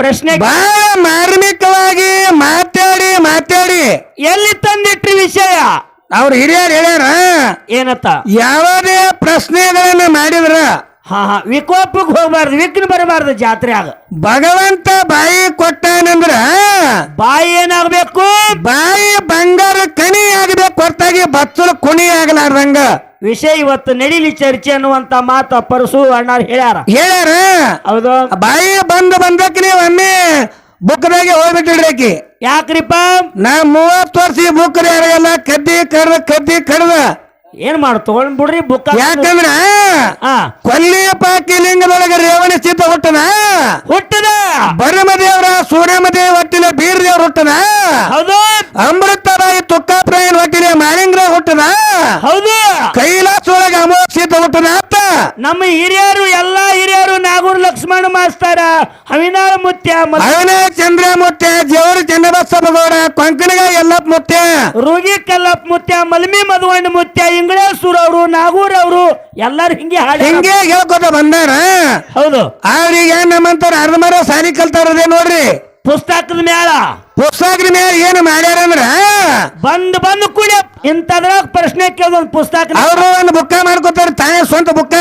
ಪ್ರಶ್ನೆ ಬಹಳ ಮಾರ್ಮಿಕವಾಗಿ ಮಾತಾಡಿ ಮಾತಾಡಿ. ಎಲ್ಲಿ ತಂದಿಟ್ರಿ ವಿಷಯ? ಅವ್ರು ಹಿರಿಯರು ಹೇಳ್ಯಾರ ಏನತ್ತ? ಯಾವುದೇ ಪ್ರಶ್ನೆಗಳನ್ನ ಮಾಡಿದ್ರ ಹಾ ಹಾ ವಿಕೋಪಕ್ಕೆ ಹೋಗ್ಬಾರ್ದು ವಿಘ್ನ ಬರಬಾರ್ದು ಜಾತ್ರೆ ಆಗ ಭಗವಂತ ಬಾಯಿ ಕೊಟ್ಟಾನಂದ್ರ ಬಾಯಿ ಏನಾಗಬೇಕು? ಬಾಯಿ ಬಂಗಾರ ಕಣಿ ಆಗಬೇಕು ಹೊರತಾಗಿ ಬತ್ತಲು ಕುಣಿ ಆಗಲಾರ್ದಂಗ ವಿಷಯ ಇವತ್ತು ನಡೀಲಿ ಚರ್ಚೆ ಅನ್ನುವಂತ ಮಾತು ಪರಸು ಅಣ್ಣಾರ್ ಹೇಳ್ಯಾರ. ಹೇಳ್ಯಾರ? ಹೌದು. ಬಾಯಿ ಬಂದು ಬಂದಕ್ಕೆ ನೀವು ಒಮ್ಮೆ ಬುಕ್ದಾಗೆ ಹೋಗ್ಬಿಟ್ಟಿಡ್ರಿ ಯಾಕ್ರಿಪ ಯಾಕ್ರಿಪ್ಪ? ನಾ ಮೂವತ್ತು ವರ್ಷ ಬುಕ್ ಯಾರಿಗೆಲ್ಲ ಕದ್ದಿ ಕಡ್ದ ಕದ್ದಿ ಕಡ್ದ. ಏನ್ ಮಾಡ್ ತಗೊಂಡ್ ಬಿಡ್ರಿ ಬುಕ್ ಯಾಕಂದ್ರ ಕೊಲ್ಲಿ ಕೊಲ್ಲಿಯ ಪಾಕಿ ಲಿಂಗದೊಳಗೆ ರೇವಣ ಸಿದ್ಧ ಹುಟ್ಟನ? ಹುಟ್ಟದ. ಬರಮದೇವ್ರ ಸೂರ್ಯಮದೇವ್ ಹೊಟ್ಟಿನ ಬೀರ್ ದೇವ್ರ ಹುಟ್ಟನ? ಹೌದು ಅಮೃತರಾಯಿ ತುಕ್ಕಾಪ್ರಾಯನ್ ಹೊಟ್ಟಿನ ಮಾಲಿಂಗ್ರ ಹುಟ್ಟನ ಹೌದು ಕೈಲಾಸ ಒಳಗ ಅಮೋಕ್ಷಿತ ಹುಟ್ಟನ ಅತ್ತ ನಮ್ಮ ಹಿರಿಯರು ಎಲ್ಲಾ ಹಿರಿಯರು ನಾಗೂರ್ ಲಕ್ಷ್ಮಣ ಮಾಸ್ತಾರ ಅವಿನಾಳ ಮುತ್ಯ ಅವನೇ ಚಂದ್ರ ಮುತ್ಯ ಚಂದ್ರಬಸಪ್ಪ ಗೌಡ ಕೊಂಕಣಿಗ ಎಲ್ಲಪ್ಪ ಮುತ್ಯ. ರೋಗಿ ಕಲ್ಲಪ್ಪ ಮುತ್ಯ ಮಲ್ಮಿ ಮಧುವಣ್ಣ ಮುತ್ಯ ಇಂಗಳೇಶ್ವರ ಅವರು ನಾಗೂರ್ ಅವರು ಎಲ್ಲಾರು ಹಿಂಗೆ ಹಾಡಿ ಹಿಂಗೆ ಹೇಳ್ಕೊತ ಬಂದಾರ. ಹೌದು. ಅವ್ರಿಗೆ ನಮ್ಮಂತಾರ ಅರ್ಧ ಮರ ಸಾರಿ ಕಲ್ತಾರದೇ ನೋಡ್ರಿ. ಪುಸ್ತಕದ ಮೇಳ ಪುಸ್ತಕದ ಮೇಲೆ ಏನು ಮಾಡ್ಯಾರಂದ್ರ ಬಂದ್ ಬಂದ್ ಕುಡಿ ಇಂಥದ್ರಾಗ ಪ್ರಶ್ನೆ ಕೇಳೋದು ಪುಸ್ತಕ ಅವರು ಒಂದು ಬುಕ್ಕ ಮಾಡ್ಕೋತಾರೆ ತಾನೇ ಸ್ವಂತ ಬುಕ್ಕ.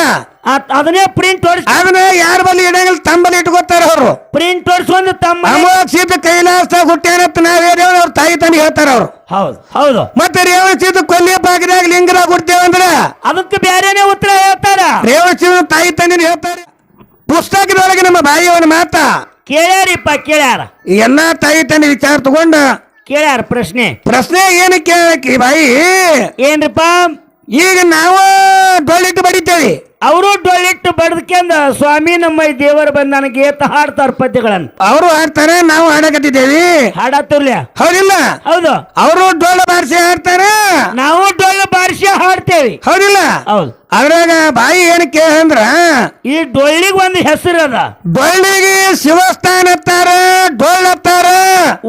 ಅದನ್ನೇ ಪ್ರಿಂಟ್ ಹೊಡಿಸ್ ಅದನ್ನ ಯಾರ ಬಲ್ಲಿ ಇಡಂಗಿಲ್ಲ ತಮ್ಮಲ್ಲಿ ಇಟ್ಕೋತಾರೆ ಅವರು. ಪ್ರಿಂಟ್ ಹೊಡಿಸ್ಕೊಂಡು ತಮ್ಮ ಅಮೋಕ್ಷಿತ ಕೈಲಾಸ ಹುಟ್ಟ್ಯಾನಂತ ನಾವೇ ದೇವ್ರ ಅವ್ರ ತಾಯಿ ತಂದೆ ಹೇಳ್ತಾರ ಅವ್ರು. ಹೌದು ಹೌದು. ಮತ್ತೆ ರೇವಣಸಿದ ಕೊಲ್ಲಿ ಭಾಗದಾಗ ಲಿಂಗದಾಗ ಅಂದ್ರೆ? ಅದಕ್ಕೆ ಬೇರೆನೆ ಉತ್ತರ ಹೇಳ್ತಾರ. ಸೀತ ತಾಯಿ ತಂದೆ ಹೇಳ್ತಾರೆ. ಪುಸ್ತಕದೊಳಗೆ ನಮ್ಮ ಬಾಯಿಯವನ ಮಾತ. ಕೇಳ್ಯಾರಿಪ್ಪ ಕೇಳ್ಯಾರ. ಎಲ್ಲಾ ತಾಯಿ ತಂದೆ ವಿಚಾರ ತಗೊಂಡ ಕೇಳ್ಯಾರ ಪ್ರಶ್ನೆ? ಪ್ರಶ್ನೆ ಏನು ಕೇಳಕ್ಕೆ ಬಾಯಿ? ಏನ್ರಿಪ್ಪ? ಈಗ ನಾವು ಡೊಳ್ಳಿಟ್ಟು ಬಡಿತೇವೆ. ಅವರು ಡೊಳ್ಳಿಟ್ಟು ಬಡದ್ಕೆಂದ ಸ್ವಾಮಿ ನಮ್ಮ ದೇವರು ಬಂದ ನನಗೆ ಏತ ಹಾಡ್ತಾರ ಪದ್ಯಗಳನ್ನ. ಅವರು ಹಾಡ್ತಾರೆ ನಾವು ಹಾಡಕತ್ತಿದ್ದೇವೆ. ಹಾಡತ್ತರ್ಲೆ ಹೌದಿಲ್ಲ? ಹೌದು. ಅವರು ಡೊಳ್ಳು ಬಾರಿಸಿ ಹಾಡ್ತಾರೆ. ನಾವು ಹಾಡ್ತೇವಿ ಹೌದಿಲ್ಲ? ಹೌದು. ಅದ್ರಾಗ ಬಾಯಿ ಏನು ಕೇಳಂದ್ರ ಈ ಡೊಳ್ಳಿಗೆ ಒಂದು ಹೆಸರು ಅದ. ಡೊಳ್ಳಿಗೆ ಶಿವಸ್ಥಾನ ಅತ್ತಾರ ಡೊಳ್ಳ ಅತ್ತಾರ.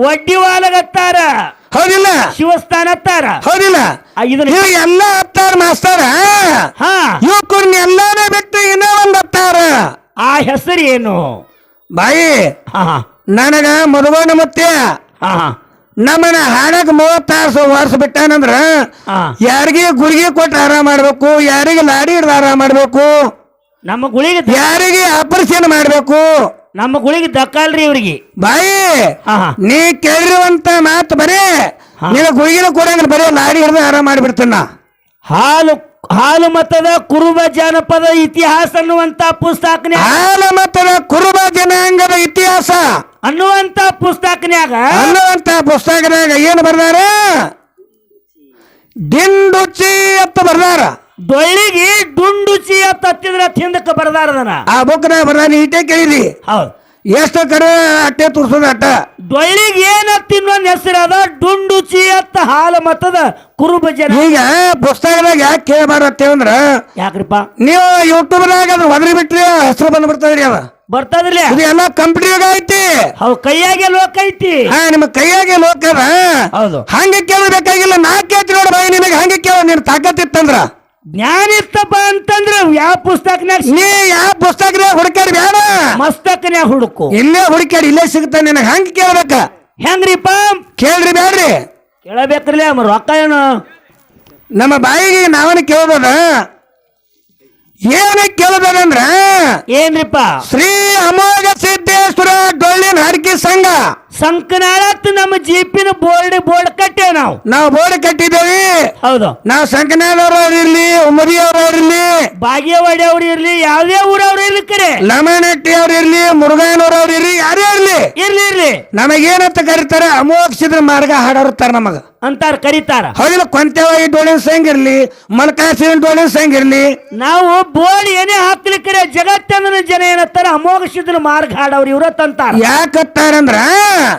ಒಡ್ಡಿ ವಾಲಗತ್ತಾರ ಹೌದಿಲ್ಲ? ಶಿವಸ್ಥಾನ ಅತ್ತಾರ. ಹೌದಿಲ್ಲ? ಆ, ಇದನ್ನ ಇವ್ ಎಲ್ಲ ಅತ್ತಾರ ಮಾಸ್ತಾರ. ಹಾ. ಇವಕ್ಕೂರ್ನ ಎಲ್ಲಾನೇ ಬಿಟ್ಟು ಇನ್ನೂ ಒಂದ್ ಅತ್ತಾರ. ಆ ಹೆಸರು ಏನು? ಬಾಯಿ ಹಾ ನನಗ ಮಧುವನ ಮುತ್ಯ ಹಾ ಹಾ. ನಮ್ಮನ್ನ ಹಾಡಕ್ ಮೂವತ್ತಾರು ವರ್ಷ ಬಿಟ್ಟಾನಂದ್ರ ಯಾರಿಗೆ ಗುಳಿಗೆ ಕೊಟ್ಟು ಆರಾಮ ಮಾಡ್ಬೇಕು ಯಾರಿಗೆ ಲಾಡಿ ಹಿಡ್ದು ಆರಾಮ ಮಾಡ್ಬೇಕು ನಮ್ಮ ಗುಳಿಗೆ ಯಾರಿಗೆ ಆಪರೇಷನ್ ಮಾಡ್ಬೇಕು? ನಮ್ಮ ಗುಳಿಗೆ ದಕ್ಕಲ್ರಿ ಇವ್ರಿಗೆ. ಬಾಯಿ ನೀ ಕೇಳಿರುವಂತ ಮಾತು ಬರೇ ನಿನ್ನ ಗುಳಿಗಿನ ಕೊಡಂಗ ಬರೀ ಲಾಡಿ ಹಿಡ್ದು ಆರಾಮ ಮಾಡಿಬಿಡ್ತಾನ. ಹಾಲು ಹಾಲು ಮತದ ಕುರುಬ ಜಾನಪದ ಇತಿಹಾಸ ಅನ್ನುವಂತ ಪುಸ್ತಕನ್ಯಾಗ ಹಾಲುಮತದ ಕುರುಬ ಜನಾಂಗದ ಇತಿಹಾಸ ಅನ್ನುವಂತ ಪುಸ್ತಕನ್ಯಾಗ ಅನ್ನುವಂತ ಪುಸ್ತಕನ್ಯಾಗ ಏನು ಬರ್ದಾರ? ದಿಂಡುಚಿ ಅಂತ ಬರ್ದಾರ. ಡೊಳ್ಳಿಗೆ ದುಂಡುಚಿ ಅಂತ ಹತ್ತಿದ್ರ ಬರ್ದಾರ ಬರ್ದಾರದನ ಆ ಬುಕ್ನಾಗ ಬರ್ದಾರ ಈಟೇ ಕೇಳಿದಿ. ಹೌದು. ಎಷ್ಟು ಕಡೆ ಅಟ್ಟೆ ತುರ್ಸದ ಅಟ್ಟ? ಡೊಳ್ಳಿಗೆ ಏನ ತಿನ್ನುವ ಹೆಸರದ ಅದ? ಡುಂಡುಚಿ ಅತ್ತ ಹಾಲು ಮತ್ತದ ಕುರುಬ ಜನ ಈಗ ಪುಸ್ತಕದಾಗ ಯಾಕೆ ಕೇಳಬಾರತ್ತೇವ ಅಂದ್ರ ಯಾಕ್ರಿಪ್ಪ? ನೀವು ಯೂಟ್ಯೂಬ್ನಾಗ ಅದ್ರ ಒದರಿ ಬಿಟ್ರಿ ಹೆಸರು ಬಂದ್ಬಿಡ್ತಾವ್ರಿ ಅವ ಬರ್ತದ್ರಿ ಇದು ಎಲ್ಲ ಕಂಪ್ಯೂಟರ್ ಐತಿ. ಅವ್ ಕೈಯಾಗೆ ಲೋಕ ಐತಿ. ಹಾ ನಿಮ್ಮ ಕೈಯಾಗೆ ಲೋಕ ಅದ. ಹೌದು. ಹಂಗ ಕೇಳಬೇಕಾಗಿಲ್ಲ. ನಾ ಕೇಳ್ತಿ ನೋಡ ಬಾಯಿ ನಿನಗೆ ಹಂಗೆ ಕೇಳ. ನಿನ್ ತಾಕತ್ತಿತ್ತಂದ್ರ. ಜ್ಞಾನ ಇತ್ತಪ್ಪ ಅಂತಂದ್ರ ಯಾವ ಪುಸ್ತಕನಾಗ ನೀ ಯಾವ ಪುಸ್ತಕನಾಗ ಹುಡುಕಾಡಿ ಬೇಡ ಮಸ್ತಕನ್ಯಾಗ ಹುಡುಕು. ಇಲ್ಲೇ ಹುಡುಕಾಡಿ ಇಲ್ಲೇ ಸಿಗ್ತಾನೆ ನಿನಗೆ. ಹಂಗೆ ಕೇಳ್ಬೇಕ. ಹೆಂಗ್ರಿಪ್ಪ? ಕೇಳ್ರಿ ಬೇಡ್ರಿ ಕೇಳಬೇಕ್ರಲ್ಲ ಅಮ್ಮ ರೊಕ್ಕ ಏನು? ನಮ್ಮ ಬಾಯಿಗೆ ನಾವನ್ನ ಕೇಳ್ಬೋದ? ಏನ ಕೇಳ್ಬೇಕಂದ್ರ ಏನ್ರಿಪ್ಪ? ಶ್ರೀ ಅಮೋಘ ಸಿದ್ದೇಶ್ವರ ಡೊಳ್ಳಿನ ಹರಕಿ ಸಂಘ. ಸಂಕನಾಳತ್ ನಮ್ಮ ಜೀಪಿನ ಬೋರ್ಡ್ ಬೋರ್ಡ್ ಕಟ್ಟೆ ನಾವು. ನಾವು ಬೋರ್ಡ್ ಕಟ್ಟಿದ್ದೇವೆ. ಹೌದು. ನಾವು ಸಂಕನಾದವ್ರವ್ರು ಇರ್ಲಿ ಉಮದಿಯವ್ರವ್ರು ಇರ್ಲಿ ಬಾಗೇವಾಡಿ ಅವ್ರು ಇರ್ಲಿ ಯಾವ್ದೇ ಊರವ್ರು ಇರ್ಲಿ ಕರೆ. ಲಮಣಟ್ಟಿ ಅವ್ರು ಇರ್ಲಿ ಮುರುಘಾನವ್ರವ್ರು ಇರ್ಲಿ ಯಾರೇ ಇರ್ಲಿ? ಇರ್ಲಿ ಇರ್ಲಿ. ನಮಗೇನಂತ ಕರೀತಾರ? ಅಮೋಕ್ಷಿದ್ರ ಮಾರ್ಗ ಹಾಡೋರ್ತಾರ ನಮಗ. ಅಂತಾರ ಕರೀತಾರ. ಹೌದಿಲ್ಲ ಕೊಂತೆವಾಗಿ ಡೋಳಿನ ಸಂಗಿರ್ಲಿ ಮಲ್ಕಾಸಿನ ಡೋಳಿನ ಸಂಘ ನಾವು ಬೋರ್ಡ್ ಏನೇ ಹಾಕ್ಲಿಕ್ಕೆ ಜಗತ್ತಂದ್ರ ಜನ ಏನತ್ತಾರ? ಅಮೋಘ ಸಿದ್ಧನ ಮಾರ್ಗ ಹಾಡವ್ರು ಇವ್ರ ತಂತಾರ ಯಾಕತ್ತಾರಂದ್ರ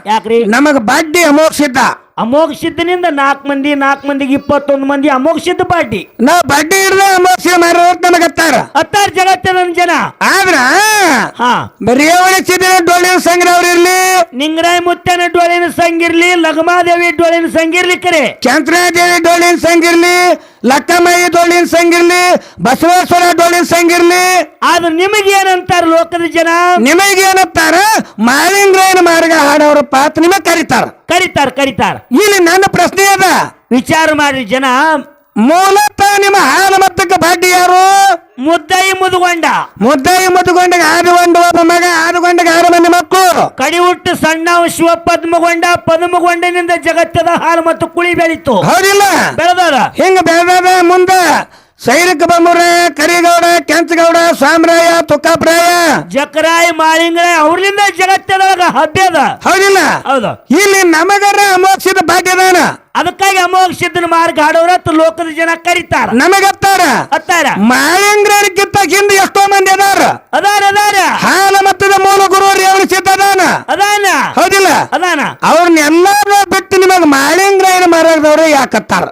ಯಾಕ್ರಿ? ನಮಗ ಬಡ್ಡಿ ಅಮೋಕ್ಷಿತ ಅಮೋಘ ಸಿದ್ಧನಿಂದ ನಾಲ್ಕು ಮಂದಿ ನಾಲ್ಕು ಮಂದಿಗೆ ಇಪ್ಪತ್ತೊಂದು ಮಂದಿ ಅಮೋಘ ಸಿದ್ಧ ಪಾರ್ಟಿ. ನಾ ಬಡ್ಡಿ ಹಿಡ್ದ ಅಮೋಘ ಮಾರೋರ್ ನಮಗತ್ತಾರ ಹತ್ತಾರ ಜಗತ್ತಿನ ಜನ. ಆದ್ರ ಹಾ. ರೇವಣ ಸಿದ್ದಿನ ಡೋಳಿನ ಸಂಘದವ್ರು ಇರ್ಲಿ. ನಿಂಗರಾಯ ಮುತ್ತನ ಡೋಳಿನ ಸಂಗಿರ್ಲಿ ಲಗಮಾದೇವಿ ಡೋಳಿನ ಸಂಗಿರ್ಲಿ ಕರೆ. ಚಂದ್ರಾದೇವಿ ಡೋಳಿನ ಸಂಘ ಇರ್ಲಿ ಡೋಳಿನ ಸಂಗಿರ್ಲಿ ಬಸವೇಶ್ವರ ಡೋಳಿನ ಸಂಗಿರ್ಲಿ ಆದ್ರೆ ನಿಮಗೆ ಏನಂತಾರ ಲೋಕದ ಜನ? ನಿಮಗೇನತ್ತಾರ ಮಾಳಿಂಗ್ರಾಯನ ಮಾರ್ಗ ಹಾಡೋರ ಪಾತ್ರ ನಿಮಗೆ ಕರೀತಾರ. ಕರಿತಾರ ಕರಿತಾರ. ಇಲ್ಲಿ ನನ್ನ ಪ್ರಶ್ನೆ ಅದ. ವಿಚಾರ ಮಾಡ್ರಿ ಜನ. ಮೂಲತಃ ನಿಮ್ಮ ಹಾಲ ಮತ್ತಕ್ಕೆ ಬಾಡ್ಡಿ ಯಾರು? ಮುದ್ದೈ ಮುದುಗೊಂಡ. ಮುದ್ದೈ ಮುದ್ಗೊಂಡ ಆದುಗೊಂಡು ಒಬ್ಬ ಮಗ ಆದುಗೊಂಡಾಗ ಆರು ಮಂದಿ ಮಕ್ಕಳು. ಕಡಿ ಹುಟ್ಟು ಸಣ್ಣ ಶಿವ ಪದ್ಮಗೊಂಡ ಪದ್ಮಗೊಂಡನಿಂದ ಜಗತ್ತದ ಹಾಲು ಮತ್ತು ಕುಳಿ ಬೆಳೀತು. ಹೌದಿಲ್ಲ. ಬೆಳೆದಾರ? ಹಿಂಗ ಬೆಳೆದ ಮುಂದ ಸೈನಿಕ ಬಂಬೂರ ಕರಿಗೌಡ ಕೆಂಚಗೌಡ ಸ್ವಾಮರಾಯ ತುಕ್ಕಾಪ್ರಾಯ. ಜಕರಾಯ ಅವ್ರಿಂದ ಅವ್ರಲಿಂದ ಜಗತ್ತದೊಳಗ ಹಬ್ಬದ ಹೌದಿಲ್ಲ? ಹೌದು. ಇಲ್ಲಿ ನಮಗರ ಅಮೋಕ್ಷದ ಭಾಗ್ಯದಾನ ಅದಕ್ಕಾಗಿ ಅಮೋಕ್ಷದ ಮಾರ್ಗ ಹಾಡೋರ ಲೋಕದ ಜನ ಕರಿತಾರ. ನಮಗತ್ತಾರ? ಅತ್ತಾರ ಮಾಯಂಗ್ರಕ್ಕಿಂತ ಹಿಂದೆ ಎಷ್ಟೋ ಮಂದಿ ಅದಾರ. ಅದಾರ ಅದಾರ. ಹಾಲ ಮತ್ತದ ಮೂಲ ಗುರು ರೇವಣ ಸಿದ್ಧದಾನ ಅದಾನ? ಹೌದಿಲ್ಲ? ಅದಾನ. ಅವ್ರನ್ನೆಲ್ಲಾರು ಬಿಟ್ಟು ನಿಮಗೆ ಮಾಳಿಂಗ್ರಾಯನ ಮಾರ್ಗದವ್ರು ಯಾಕತ್ತಾರ?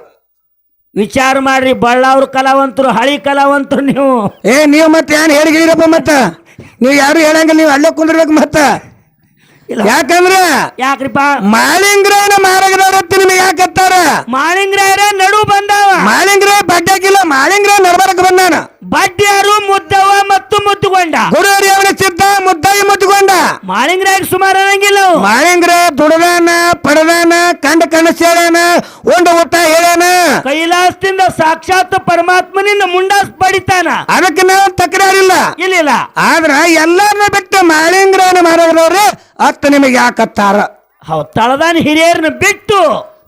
ವಿಚಾರ ಮಾಡ್ರಿ ಬಳ್ಳಾವ್ರ ಕಲಾವಂತರು ಹಳಿ ಕಲಾವಂತರು ನೀವು. ಏ ನೀವು ಮತ್ತೆ ಏನ್ ಹೇಳಿಗಿರಪ್ಪ ಮತ್ತ? ನೀವು ಯಾರು ಹೇಳಂಗ ನೀವು ಅಲ್ಲೇ ಕುಂದಿರ್ಬೇಕು ಮತ್ತ? ಇಲ್ಲ. ಯಾಕಂದ್ರ ಯಾಕ್ರಿಪ್ಪ? ಮಾಳಿಂಗ್ರ ಮಾರ್ಗದವ್ರ ನಿಮಗೆ ಯಾಕತ್ತಾರ ಮಾಳಿಂಗ್ರಾಯರ ಕೈಲಾಸದಿಂದ ಸಾಕ್ಷಾತ್ ಪರಮಾತ್ಮನಿಂದ ಮುಂಡಾಸ್ ಪಡಿತಾನ ಅದಕ್ಕೆ ನಾವು ತಕರಾರಿಲ್ಲ. ಇಲ್ಲ ಆದ್ರ ಎಲ್ಲಾರನ್ನ ಬಿಟ್ಟು ಮಾಳಿಂಗ್ರಾಯನ ಮಾರ್ಗದವ್ರು ಅತ್ತ ನಿಮಗೆ ಯಾಕತ್ತಾರ ಹೌದ್ ತಳದಾನ ಹಿರಿಯರನ್ನ ಬಿಟ್ಟು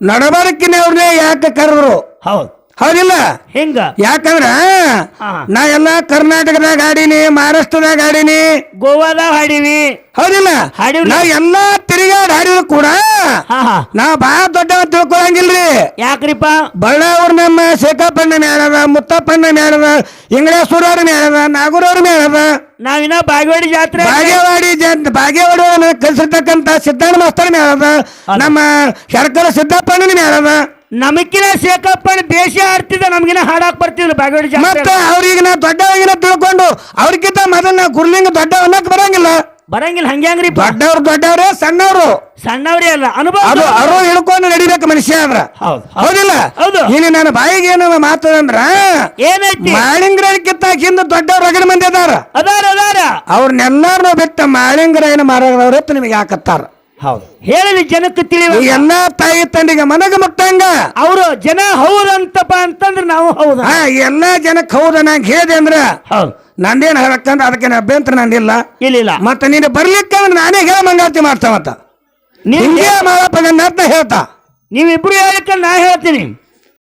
ನಡಬರಕಿನವ್ರನ್ನೇ ಯಾಕೆ ಕರೆದ್ರು? ಹೌದ್. ಹೌದಿಲ್ಲ? ಹೆಂಗ? ಯಾಕಂದ್ರ. ನಾ ಎಲ್ಲ ಕರ್ನಾಟಕದಾಗ ಆಡೀನಿ ಮಹಾರಾಷ್ಟ್ರದಾಗ ಆಡೀನಿ ಗೋವಾದಾಗ ಹಾಡೀನಿ. ಹೌದಿಲ್ಲ. ನಾ ಎಲ್ಲಾ ತಿರುಗಾಡ್ ಹಾಡಿದ್ರು ಕೂಡ ನಾ ಬಹಳ ದೊಡ್ಡ ತಿಳ್ಕೊಳಂಗಿಲ್ರಿ. ಯಾಕ್ರಿಪ್ಪ? ಬಳ್ಳಾವ್ರ ನಮ್ಮ ಶೇಖಪ್ಪಣ್ಣ ಮೇಳದ ಮುತ್ತಪ್ಪಣ್ಣ ಮೇಳದ ಇಂಗ್ಲೇಶ್ವರವ್ರ ಮೇಳದ ನಾಗೂರವ್ರ ಮೇಳದ ನಾವಿನ ಬಾಗೇವಾಡಿ ಜಾತ್ರೆ ಬಾಗೇವಾಡಿ ಜನ್ ಬಾಗೇವಾಡಿ ಕಲಿಸಿರ್ತಕ್ಕಂತ ಸಿದ್ದಣ್ಣ ಮಾಸ್ತರ್ ಮೇಳದ ನಮ್ಮ ಶರ್ಕರ ಸಿದ್ದಪ್ಪಣ್ಣನ ಮೇಳದ ನಮಕಿನ ಶೇಖಪ್ಪನ ದೇಶ ಆಡ್ತಿದ್ದ ನಮಗಿನ ಹಾಡಾಕ್ ಬರ್ತಿದ್ರು ಬಾಗೇಡಿ ಜಾತ್ರೆ ಮತ್ತೆ ಅವ್ರಿಗೆ ನಾ ದೊಡ್ಡವಗಿನ ತಿಳ್ಕೊಂಡು ಅವ್ರಿಗಿಂತ ಮೊದಲ ನಾ ಗುರ್ಲಿಂಗ ದೊಡ್ಡ ಅನ್ನಕ್ ಬರಂಗಿಲ್ಲ. ಬರಂಗಿಲ್ಲ ಹಂಗ್ಯಾಂಗ್ರಿ ದೊಡ್ಡವ್ರು ದೊಡ್ಡವ್ರೆ ಸಣ್ಣವ್ರು. ಸಣ್ಣವ್ರೇ ಅಲ್ಲ ಅನುಭವ ಅದು ಅರು ಹಿಡ್ಕೊಂಡು ನಡಿಬೇಕು ಮನುಷ್ಯ ಅಂದ್ರ ಹೌದು ಹೌದಿಲ್ಲ? ಹೌದು. ಇಲ್ಲಿ ನನ್ನ ಬಾಯಿಗೆ ಏನು ಮಾತು ಅಂದ್ರ ಏನೈತಿ? ಮಾಳಿಂಗ್ರಕ್ಕಿಂತ ಹಿಂದೆ ದೊಡ್ಡವ್ರು ರಗಡ ಮಂದಿ ಅದಾರ. ಅದಾರ ಅದಾರ. ಅವ್ರನ್ನೆಲ್ಲಾರು ಬಿಟ್ಟ ಮಾಳಿಂಗ್ರಾಯನ ಮಾರಾಗದವ್ರ ನಿಮಗೆ ಹಾಕತ್ತಾರ. ಹೌದು. ಹೇಳಲಿ ಜನಕ್ಕೆ ತಿಳಿವ ಎಲ್ಲ ತಾಯಿ ತಂಡಿಗೆ ಮನಗ ಮುಟ್ಟಂಗ. ಅವರು ಜನ ಹೌದಂತಪ್ಪ ಅಂತಂದ್ರೆ ನಾವು ಹೌದ? ಹಾ ಎಲ್ಲ ಜನಕ್ಕೆ ಹೌದ ನಂಗೆ ಹೇಳಿದೆ ಅಂದ್ರ ಹೌದು. ನಂದೇನು ಹೇಳಕ್ಕಂದ್ರೆ ಅದಕ್ಕೆ ಅಭ್ಯಂತರ ನಂದಿಲ್ಲ. ಇಲ್ಲ ಮತ್ತೆ ನೀನು ಬರ್ಲಿಕ್ಕಂದ್ರೆ ನಾನೇ ಹೇಳ ಮಂಗಾತಿ ಮಾಡ್ತಾವಂತ ನೀವು ಮಾಡಪ್ಪ ನನ್ನ ಅಂತ ಹೇಳ್ತಾ. ನೀವಿಬ್ರು ಹೇಳಕ್ಕೆ ನಾ ಹೇಳ್ತೀನಿ.